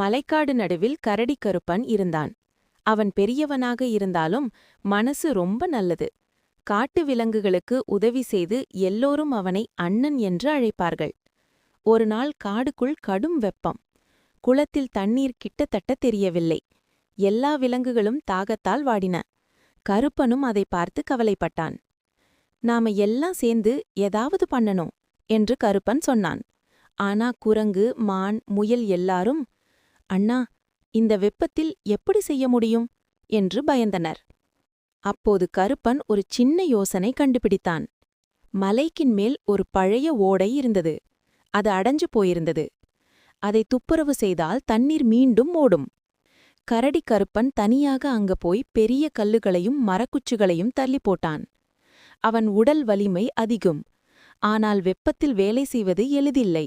மலைக்காடு நடுவில் கரடி கருப்பன் இருந்தான். அவன் பெரியவனாக இருந்தாலும் மனசு ரொம்ப நல்லது. காட்டு விலங்குகளுக்கு உதவி செய்து எல்லோரும் அவனை அண்ணன் என்று அழைப்பார்கள். ஒரு நாள் காடுக்குள் கடும் வெப்பம். குளத்தில் தண்ணீர் கிட்டத்தட்ட தெரியவில்லை. எல்லா விலங்குகளும் தாகத்தால் வாடின. கருப்பனும் அதை பார்த்து கவலைப்பட்டான். நாம எல்லாம் சேர்ந்து ஏதாவது பண்ணணும் என்று கருப்பன் சொன்னான். ஆனா குரங்கு மான் முயல் எல்லாரும் அண்ணா இந்த வெப்பத்தில் எப்படி செய்ய முடியும்? என்று பயந்தனர். அப்போது கருப்பன் ஒரு சின்ன யோசனை கண்டுபிடித்தான். மலைக்கின் மேல் ஒரு பழைய ஓடை இருந்தது. அது அடைஞ்சு போயிருந்தது. அதை துப்புரவு செய்தால் தண்ணீர் மீண்டும் ஓடும். கரடி கருப்பன் தனியாக அங்க போய் பெரிய கல்லுகளையும் மரக்குச்சுகளையும் தள்ளி போட்டான். அவன் உடல் வலிமை அதிகம். ஆனால் வெப்பத்தில் வேலை செய்வது எளிதில்லை.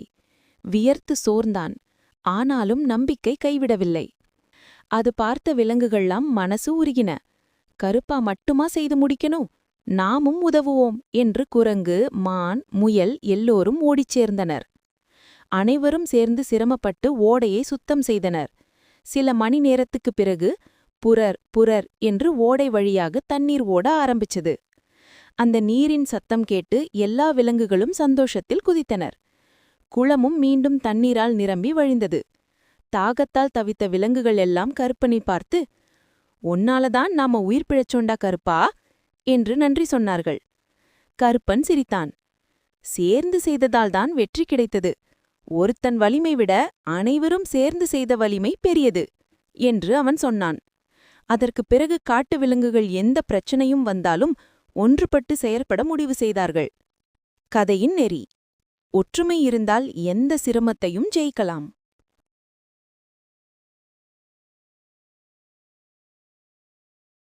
வியர்த்து சோர்ந்தான். ஆனாலும் நம்பிக்கை கைவிடவில்லை. அது பார்த்த விலங்குகள்லாம் மனசு உருகின. கருப்பா மட்டுமா செய்து முடிக்கணும்? நாமும் உதவுவோம் என்று குரங்கு மான் முயல் எல்லோரும் ஓடிச் சேர்ந்தனர். அனைவரும் சேர்ந்து சிரமப்பட்டு ஓடையை சுத்தம் செய்தனர். சில மணி நேரத்துக்குப் பிறகு புரர் புரர் என்று ஓடை வழியாக தண்ணீர் ஓட ஆரம்பிச்சது. அந்த நீரின் சத்தம் கேட்டு எல்லா விலங்குகளும் சந்தோஷத்தில் குதித்தனர். குளமும் மீண்டும் தண்ணீரால் நிரம்பி வழிந்தது. தாகத்தால் தவித்த விலங்குகள் எல்லாம் கருப்பனை பார்த்து உன்னாலதான் நாம உயிர் பிழைச்சோண்டா கருப்பா? என்று நன்றி சொன்னார்கள். கருப்பன் சிரித்தான். சேர்ந்து செய்ததால்தான் வெற்றி கிடைத்தது. ஒருத்தன் வலிமை விட அனைவரும் சேர்ந்து செய்த வலிமை பெரியது என்று அவன் சொன்னான். அதற்குப் பிறகு காட்டு விலங்குகள் எந்த பிரச்சனையும் வந்தாலும் ஒன்றுபட்டு செயற்பட முடிவு செய்தார்கள். கதையின் நெறி. ஒற்றுமை இருந்தால் எந்த சிரமத்தையும் ஜெயிக்கலாம்.